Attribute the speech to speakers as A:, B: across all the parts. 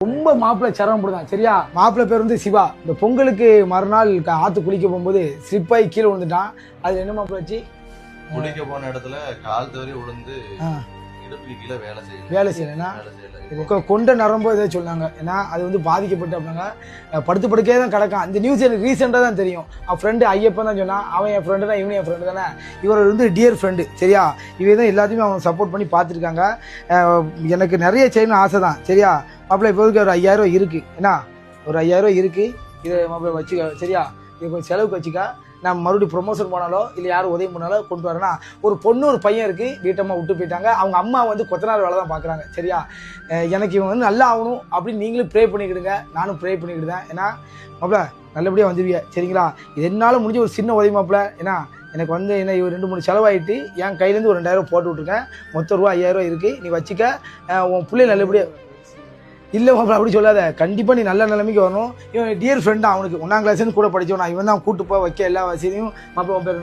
A: ரொம்ப மாப்பிள்ளை சிரமப்படுதான் சரியா? மாப்பிள்ளை பேர் வந்து சிவா. இந்த பொங்கலுக்கு மறுநாள் ஆத்து குளிக்க போகும்போது ஸ்லிப்பாகி கீழே விழுந்துட்டான். அது என்ன மாப்பிள்ளை வச்சு
B: குளிக்க போன இடத்துல கால் தவறி விழுந்து வேலை செய்யல.
A: வேலை செய்யலைன்னா கொண்ட நரம்போ ஏதோ சொன்னாங்க. ஏன்னா அது வந்து பாதிக்கப்பட்டு அப்படின்னாங்க. படுத்து படுக்கே தான் கிடக்கான். அந்த நியூஸ் எனக்கு ரீசெண்டாக தான் தெரியும். அவன் ஃப்ரெண்டு ஐயப்பன் தான் சொன்னான். அவன் என் ஃப்ரெண்டு தான் இவனும் என் ஃப்ரெண்டு தானே. இவர் வந்து டியர் ஃப்ரெண்டு சரியா? இவன் தான் எல்லாத்தையுமே அவன் சப்போர்ட் பண்ணி பார்த்துருக்காங்க. எனக்கு நிறைய செய்யணும்னு ஆசை தான் சரியா? மாப்பிள்ளை இப்போதைக்கு ஒரு ஐயாயிரம் இருக்கு. என்ன ஒரு ஐயாயிரம் இருக்கு. இதை மாப்பிள்ளை வச்சுக்க சரியா? இது கொஞ்சம் செலவுக்கு வச்சுக்க நான் மறுபடியும் ப்ரொமோஷன் போனாலோ இல்லை யாரும் உதவி பண்ணாலோ கொண்டு வரேன்னா ஒரு பொண்ணு ஒரு பையன் இருக்குது வீட்டம்மா விட்டு போயிட்டாங்க. அவங்க அம்மா வந்து கொத்தனார் வேலை தான் பார்க்குறாங்க சரியா? எனக்கு இவன் வந்து நல்லா ஆகணும் அப்படின்னு நீங்களும் ப்ரே பண்ணிக்கிடுங்க. நானும் ப்ரே பண்ணிக்கிடுதேன். ஏன்னா மாப்பிள நல்லபடியாக வந்துடுவீங்க சரிங்களா? இது என்னால் முடிஞ்ச ஒரு சின்ன உதவி மாப்பிள. ஏன்னா எனக்கு வந்து என்ன இவர் ரெண்டு மூணு செலவாயிட்டு என் கையிலேருந்து ஒரு ரெண்டாயிரம் போட்டு விட்ருக்கேன் மொத்த ரூபா ஐயாயிரம் ரூபா இருக்குது நீ வச்சுக்க. உன் பிள்ளை நல்லபடியாக இல்லை அப்படி சொல்லாத. கண்டிப்பாக நீ நல்ல நிலைமைக்கு வரணும். இவன் டியர் ஃப்ரெண்டா அவனுக்கு. ஒன்றாம் கிளாஸ்னு கூட படிச்சவனா இவன் தான் கூட்டு போய் வைக்க எல்லா வசதியும் மாப்பிள உன் பேர்?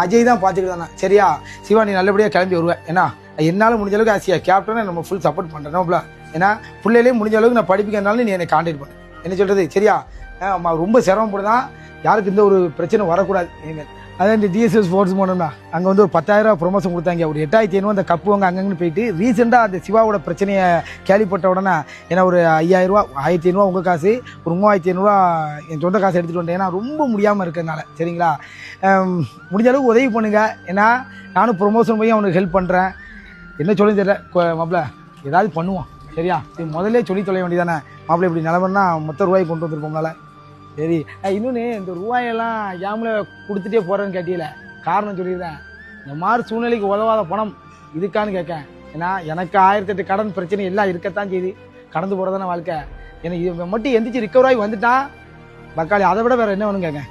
B: அஜய்.
A: தான் பார்த்துக்கிட்டு சரியா? சிவா நீ நல்லபடியாக கிளம்பி வருவேன் ஏன்னா என்னால் முடிஞ்ச அளவுக்கு ஆசியா கேப்டனை நம்ம ஃபுல் சப்போர்ட் பண்ணுறேன் ஏன்னா பிள்ளையிலே முடிஞ்ச அளவுக்கு நான் படிப்பிக்கிறனால நீ என்னை காண்டாக்ட் பண்ணு. என்ன சொல்கிறது சரியா? ரொம்ப சிரமப்படுதான். யாருக்கு இந்த ஒரு பிரச்சனை வரக்கூடாது. இனிமேல் அதான் இந்த டிஎஸ்எஸ் ஸ்போர்ட்ஸ் போனோம்னா அங்கே வந்து ஒரு பத்தாயிரம் ப்ரொமோஷன் கொடுத்தாங்க. ஒரு எட்டாயிரத்தி ஐநூறு அந்த கப்பு வாங்க அங்கங்கன்னு போயிட்டு ரீசெண்டாக அந்த சிவாவோட பிரச்சனையை கேள்விப்பட்ட உடனே ஏன்னா ஒரு ஐயாயிரரூவா ஆயிரத்தி ஐநூறுவா உங்கள் காசு ஒரு மூவாயிரத்தி ஐநூறுரூவா என் சொந்த காசு எடுத்துகிட்டு வந்தேன். ஏன்னா ரொம்ப முடியாமல் இருக்கிறதுனால சரிங்களா? முடிஞ்ச அளவுக்கு உதவி பண்ணுங்க. ஏன்னா நானும் ப்ரொமோஷன் போய் அவனுக்கு ஹெல்ப் பண்ணுறேன் என்ன சொல்லி தெரியல. மாப்பிள்ள ஏதாவது பண்ணுவோம். சரியா? இது முதல்ல சொல்லி தொலைய வேண்டியதானே மாப்பிள்ளை இப்படி நிலமன்னா மொத்த ரூபாய் கொண்டு வந்திருப்போம்னால சரி இன்னொன்று இந்த ரூபாயெல்லாம் ஜாமில் கொடுத்துட்டே போகிறேன்னு கேட்டியில காரணம் சொல்லியிருந்தேன் இந்த மாதிரி சூழ்நிலைக்கு உதவாத பணம் இதுக்கான்னு கேட்கேன். ஏன்னா எனக்கு ஆயிரத்தெட்டு கடன் பிரச்சனை எல்லாம் இருக்கத்தான் செய்யுது. கடந்து போகிறதான வாழ்க்கை. எனக்கு இது மட்டும் எந்திரிச்சு ரிக்கவர் ஆகி வந்துட்டான் பக்காளி அதை விட வேறு என்ன வேணும் கேட்க